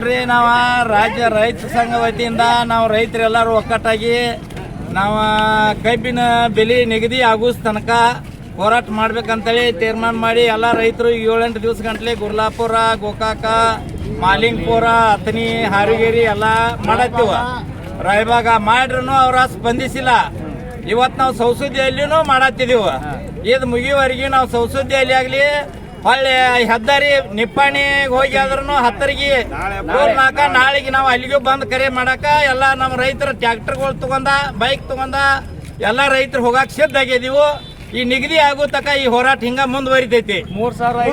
ನಾವ ರಾಜ್ಯ ರೈತ ಸಂಘ ವತಿಯಿಂದ ನಾವು ರೈತರೆಲ್ಲರೂ ಒಕ್ಕಟ್ಟಾಗಿ ನಾವು ಕಬ್ಬಿನ ಬೆಲೆ ನಿಗದಿ ಆಗೋ ತನಕ ಹೋರಾಟ ಮಾಡ್ಬೇಕಂತೇಳಿ ತೀರ್ಮಾನ ಮಾಡಿ ಎಲ್ಲ ರೈತರು ಏಳೆಂಟು ದಿವಸ ಗಂಟ್ಲೆ ಗುರ್ಲಾಪುರ, ಗೋಕಾಕ, ಮಾಲಿಂಗ್ಪುರ ಅಥನಿ ಹಾರಿಗೇರಿ ಎಲ್ಲ ಮಾಡತ್ತೀವ. ರಾಯಬಾಗ ಮಾಡ್ರೂ ಅವ್ರ ಸ್ಪಂದಿಸಿಲ್ಲ ಇವತ್ತು ನಾವು ಸೌಸುದಿಯಲ್ಲಿನೂ ಮಾಡತ್ತಿದೀವಿ. ಇದು ಮುಗಿಯುವವರೆಗೆ ನಾವು ಸೌಸುದಿಯಲ್ಲಿ ಆಗಲಿ ಹೊಳ್ಳಿ ಹೆದ್ದಾರಿ ನಿಪ್ಪಾಣಿ ಹೋಗಿ ಆದ್ರೂ ಹತ್ತರಿಗೆ ನಾಕ ನಾಳೆಗೆ ನಾವು ಅಲ್ಲಿಗೂ ಬಂದು ಕರೆ ಮಾಡಾಕ ಎಲ್ಲ ನಮ್ಮ ರೈತರ ಟ್ಯಾಕ್ಟರ್ಗಳು ತಗೊಂಡ ಬೈಕ್ ತಗೊಂಡ ಎಲ್ಲ ರೈತರು ಹೋಗಾಕ ಸಿದ್ಧ ಆಗಿದೀವು ಈ ನಿಗದಿ ಆಗೋ ತಕ ಈ ಹೋರಾಟ ಹಿಂಗ ಮುಂದುವರಿತೈತಿ. ಮೂರ್ ಸಾವಿರ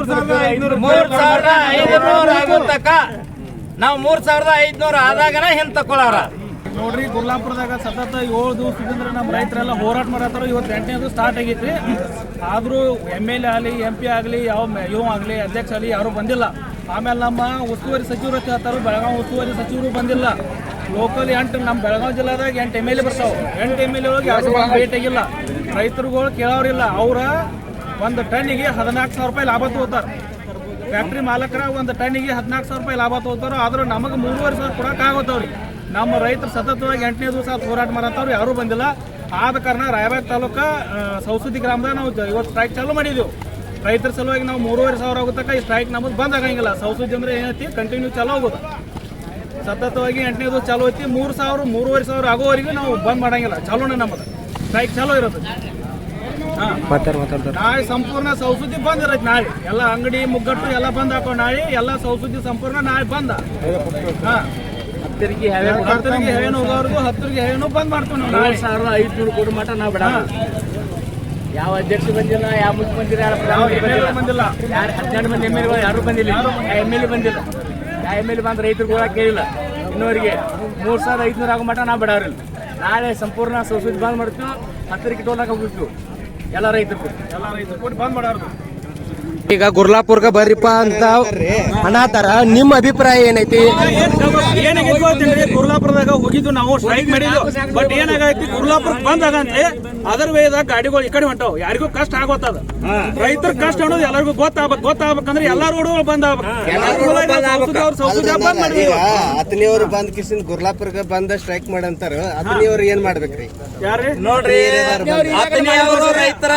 ಮೂರ್ ಸಾವಿರದ ಐದುನೂರು ಆಗೋ ತಕ ನಾವು ಮೂರ್ ಸಾವಿರದ ಐದ್ನೂರ ಆದಾಗನ ಹಿಂದ್ ತಕೊಳ್ಳಾರ ನೋಡ್ರಿ, ಗುರ್ಲಾಪುರದಾಗ ಸತತ ಏಳು ದಿವಸದಿಂದ ನಮ್ಮ ರೈತರೆಲ್ಲ ಹೋರಾಟ ಮಾಡತ್ತಾರ. ಇವತ್ತು ಎಂಟನೇದು ಸ್ಟಾರ್ಟ್ ಆಗೈತಿ ಆದರೂ ಎಂ ಎಲ್ ಎ ಆಗಲಿ ಎಂ ಪಿ ಆಗಲಿ, ಯಾವ ಇವ್ ಆಗಲಿ, ಅಧ್ಯಕ್ಷ ಆಗಲಿ ಯಾರೂ ಬಂದಿಲ್ಲ. ಆಮೇಲೆ ನಮ್ಮ ಉಸ್ತುವಾರಿ ಸಚಿವರು ಹೇಳ್ತಾರೆ ಬೆಳಗಾವಿ ಉಸ್ತುವಾರಿ ಸಚಿವರು ಬಂದಿಲ್ಲ. ಲೋಕಲ್ ಎಂಟು ನಮ್ಮ ಬೆಳಗಾವಿ ಜಿಲ್ಲಾದಾಗ ಎಂಟು ಎಂ ಎಲ್ ಎ ಬರ್ತಾವೆ. ಎಂಟು ಎಂ ಎಲ್ ಎ ಒಳಗೆ ಯಾರು ಭೇಟಿಯಾಗಿಲ್ಲ ರೈತರುಗಳು ಕೇಳೋರಿಲ್ಲ. ಅವರ ಒಂದು ಟನ್ನಿಗೆ ಹದಿನಾಲ್ಕು ಸಾವಿರ ರೂಪಾಯಿ ಲಾಭ ತಗೋತಾರೆ. ಫ್ಯಾಕ್ಟ್ರಿ ಮಾಲಕರ ಒಂದು ಟನ್ನಿಗೆ ಹದಿನಾಲ್ಕು ಸಾವಿರ ರೂಪಾಯಿ ಲಾಭ ತಗೋತಾರೋ, ಆದ್ರೆ ನಮಗೆ ಮೂರುವರೆ ಸಾವಿರ ಕೊಡಕ್ಕೆ ಆಗೋತಾವ್ರಿ ನಮ್ಮ ರೈತರು ಸತತವಾಗಿ ಎಂಟನೇ ದಿವಸ ಹೋರಾಟ ಮಾಡತ್ತವ್ರು, ಯಾರೂ ಬಂದಿಲ್ಲ. ಆದ ಕಾರಣ ರಾಯಬಾಗ್ ತಾಲೂಕ ಸೌಸುದಿ ಗ್ರಾಮದಾಗ ನಾವು ಇವತ್ತು ಸ್ಟ್ರೈಕ್ ಚಾಲೂ ಮಾಡಿದೆವು. ರೈತರ ಸಲುವಾಗಿ ನಾವು ಮೂರುವರೆ ಸಾವಿರ ಆಗುತ್ತಕ್ಕ ಈ ಸ್ಟ್ರೈಕ್ ನಮ್ಮದು ಬಂದ್ ಆಗಂಗಿಲ್ಲ. ಸೌಸುದಿ ಅಂದ್ರೆ ಏನೈತಿ? ಕಂಟಿನ್ಯೂ ಚಾಲೂ ಆಗೋದು. ಸತತವಾಗಿ ಎಂಟನೇ ದಿವಸ ಚಾಲೂ ಐತಿ. ಮೂರು ಸಾವಿರ, ಮೂರುವರೆ ಸಾವಿರ ಆಗೋವರೆಗೂ ನಾವು ಬಂದ್ ಮಾಡಂಗಿಲ್ಲ. ಚಾಲೂನೇ ನಮ್ಮದು ಸ್ಟ್ರೈಕ್ ಚಾಲೂ ಇರುತ್ತೆ ಮಾತಾಡ್ತಾರೆ. ನಾಳೆ ಸಂಪೂರ್ಣ ಸೌಸುದ್ದಿ ಬಂದ್ ಇರತ್ತೆ ನಾಳೆ ಎಲ್ಲ ಅಂಗಡಿ ಮುಗ್ಗಟ್ಟು ಎಲ್ಲ ಬಂದ್ ಹಾಕೋ ನಾಳೆ ಎಲ್ಲ ಸೌಸುದ್ದಿ ಸಂಪೂರ್ಣ ನಾಳೆ ಬಂದ. ಹಾ. ಹತ್ತರಿಗೆ ಹೆವೇನು ಹೋಗೋರ್ಗು ಹತ್ತರಿಗೆ ಹೆವೇನು ಬಂದ್ ಮಾಡ್ತೀವಿ ನಾವು ನಾಳೆ ಸಾವಿರದ ಐದ್ನೂರು ಕೋಟಿ ಮಟ ನಾವು ಬಿಡ ಯಾವ ಅಧ್ಯಕ್ಷ ಬಂದಿಲ್ಲ ಯಾವ ಮುಖ್ಯಮಂತ್ರಿ ಯಾರು ಪ್ರಧಾನಮಂತ್ರಿ ಬಂದಿಲ್ಲ. ಯಾರು ಹನ್ನೆರಡು ಮಂದಿ ಎಂ ಎಲ್ ಯಾರು ಬಂದಿಲ್ಲ. ಎಂ ಎಲ್ ಎ ಬಂದಿಲ್ಲ. ಯಾವ ಎಂ ಎಲ್ ಎ ಬಂದು ರೈತರು ಕೂಡ ಕೇಳಿಲ್ಲ. ಇನ್ನೋರಿಗೆ ಮೂರು ಸಾವಿರದ ಐದುನೂರು ಆಗೋ ಮಟ ನಾವು ಬಿಡೋರಿಲ್ಲ. ನಾಳೆ ಸಂಪೂರ್ಣ ಸೌಸುದ್ದಿ ಬಂದ್ ಮಾಡ್ತೀವಿ ಹತ್ತರಿಗೆ ಹಾಕಿ ಹೋಗ್ತೀವಿ. ಎಲ್ಲ ರೈತರು ಎಲ್ಲ ರೈತರು ಕೊಟ್ಟು ಬಂದ್ ಮಾಡೋರು ಈಗ ಗುರ್ಲಾಪುರ್ಗ ಬರ್ರಿಪ್ಪ ಅಂತ ಅನಾಥರ ನಿಮ್ಮ ಅಭಿಪ್ರಾಯ ಏನೈತಿ? ಏನಾಗೈತಿ ಗುರ್ಲಾಪುರದಾಗ ಹೋಗಿದ್ದು ನಾವು ಸ್ಟ್ರೈಕ್ ಮಾಡಿದ್ದು. ಬಟ್ ಏನಾಗೈತಿ? ಗುರ್ಲಾಪುರ್ ಬಂದಾಗ ಆಗಂತೆ ಅದರ್ ವೇದ ಗಾಡಿಗಳು ಈ ಕಡೆ ಹೊಂಟಾವ್. ಯಾರಿಗೂ ಕಷ್ಟ ಆಗೋತದ. ರೈತರ ಕಷ್ಟ ಅನ್ನೋದು ಎಲ್ಲರಿಗೂ ಗೊತ್ತಾಗ್ಬೇಕು. ಗೊತ್ತಾಗ್ಬೇಕಂದ್ರೆ ಎಲ್ಲಾ ರೋಡ್ಗಳು ಬಂದ್ ಆಗ್ಬೇಕು ಬಂದ್ ಕಿಸಿನ್ ಗುರ್ಲಾಪುರ್ಗ ಬಂದ ಸ್ಟ್ರೈಕ್ ಮಾಡಂತಾರ. ಅತನಿಯವ್ರು ಏನ್ ಮಾಡ್ಬೇಕ್ರಿ? ಯಾರೇ ನೋಡ್ರಿ. ರೈತರ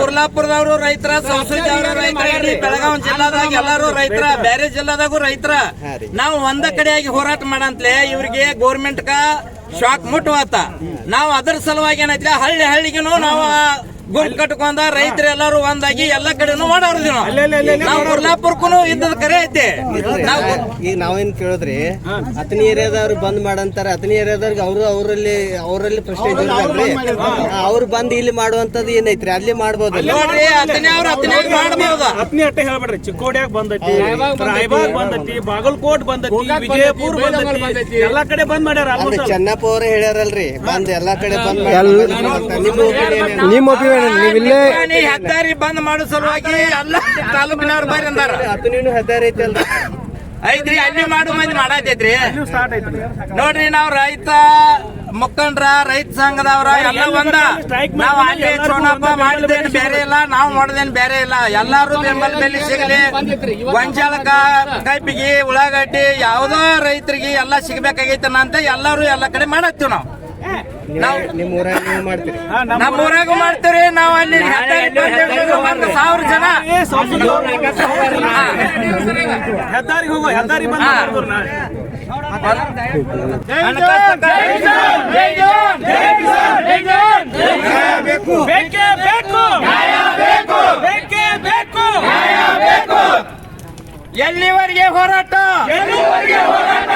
ಗುರ್ಲಾಪುರದವರು ರೈತರ ಸಂಸ್ಕೃತಿ ಅವರು ರೈತರ ಬೆಳಗಾವಿ ಜಿಲ್ಲಾದಾಗ ಎಲ್ಲಾರು ರೈತರ ಬೇರೆ ಜಿಲ್ಲಾದಾಗೂ ರೈತರ. ನಾವು ಒಂದ ಕಡೆಯಾಗಿ ಹೋರಾಟ ಮಾಡಂತಲೇ ಇವ್ರಿಗೆ ಗೋರ್ಮೆಂಟ್ ಕ ಶಾಕ್ ಮುಟ್ಟುವತ್ತ ನಾವು ಅದರ ಸಲುವಾಗಿ ಏನೈತಿ ಹಳ್ಳಿ ಹಳ್ಳಿಗೂ ನಾವು ಗುಂಪು ಕಟ್ಕೊಂಡ ರೈತರೆಲ್ಲರೂ ಒಂದಾಗಿ ಎಲ್ಲ ಕಡೆನೂ ಅಲ್ಲೇ, ನಾವು ನಾವು ಇದ್ದದ ಕರೆ ಐತಿ. ನಾವು ಈಗ ನಾವೇನ್ ಕೇಳಿದ್ರಿ ಅತನಿ ಏರಿಯಾದವ್ರು ಬಂದ್ ಮಾಡಂತಾರ ಅತನಿ ಏರಿಯಾದವ್ರಿಗೆ ಅವರು ಅವರಲ್ಲಿ ಅವರಲ್ಲಿ ಪ್ರಶ್ನೆ ಅವ್ರು ಬಂದ್ ಇಲ್ಲಿ ಮಾಡುವಂತದ್ದು ಏನೈತ್ರಿ? ಅಲ್ಲಿ ಮಾಡ್ಬೋದು ನೋಡ್ರಿ ಅತನಿ ಅವ್ರು ಹತ್ತನೇ ಮಾಡ್ಬೋದು. ಅತನಿ ಅಟ್ಟೆ ಹೇಳ್ಬೇಡ್ರಿ ಚಿಕ್ಕೋಡ್ಯಾಗ ಬಂದೈತಿ ರಾಯಬಾಗ್ ಬಂದೈತಿ ಬಾಗಲಕೋಟ್ ಬಂದೈತಿ ವಿಜಯಪುರ ಬಂದೈತಿ ಎಲ್ಲಾ ಕಡೆ ಬಂದ್ ಮಾಡ್ಯಾರ. ಚೆನ್ನಪ್ಪ ಅವ್ರೆ ಹೇಳ್ಯಾರಲ್ರಿ ಬಂದ್ ಎಲ್ಲಾ ಕಡೆ ಬಂದ್ ನಿಮ್ಮ ಒಪಿನಿಯನ್ ನೀವಿಲ್ಲೇ ಹೆದ್ದಾರಿ ಬಂದ್ ಮಾಡೋ ಸಲುವಾಗಿ ಎಲ್ಲ ತಾಲೂಕಿನವ್ರು ಬಾರಿ ಅಂದಾರ. ಅತನಿನೂ ಹೆದ್ದಾರಿ ಐತಲ್ರಿ ಐತ್ರಿ ಅಲ್ಲಿ ಮಾಡು ಮಂದಿ ಮಾಡತೈತ್ರಿ ನೋಡ್ರಿ ನಾವ್ ರೈತ ಮುಖಂಡ್ರ ರೈತ ಸಂಘದವ್ರ ಎಲ್ಲ ಒಂದ. ನಾವ್ ಅಲ್ಲಿ ಚೋಣಪ್ಪ ಮಾಡಿದೇನ್ ಬೇರೆ ಇಲ್ಲ ನಾವ್ ಮಾಡೋದೇನ್ ಬೇರೆ ಇಲ್ಲ. ಎಲ್ಲಾರು ಬೆಂಬಲ ಬೆಲೆ ಸಿಗಲಿ. ಗೊಂಜಾಳಕ ಕಬ್ಬಿಗೆ ಉಳ್ಳಾಗಡ್ಡಿ ಯಾವ್ದೋ ರೈತರಿಗೆ ಎಲ್ಲ ಸಿಗ್ಬೇಕಾಗೈತನ ಅಂತ ಎಲ್ಲಾರು ಎಲ್ಲ ಕಡೆ ಮಾಡತ್ತೀವಿ ನಾವು. ನಾವು ನಿಮ್ ಊರಾಗ ನೀವು ಮಾಡ್ತೀರಿ. ಹಾ, ನಮ್ಮ ಊರಾಗ ಮಾಡ್ತೀವ್ರಿ ನಾವ್ ಅಲ್ಲಿ ಒಂದು ಸಾವಿರ ಜನ ಏ, ಸೌಸುದ್ದಿ ಹೆದ್ದಾರಿಗೆ ಹೋಗೋ ಹೆದ್ದಾರಿ ಬಂದ್ ಮಾಡ್ತಾರೆ ನಾಳೆ. ಬೇಕೇ ಬೇಕು. ಬೇಕೇ ಬೇಕು. ಎಲ್ಲಿವರೆಗೆ ಹೋರಾಟ? ಎಲ್ಲಿವರೆಗೆ ಹೋರಾಟ?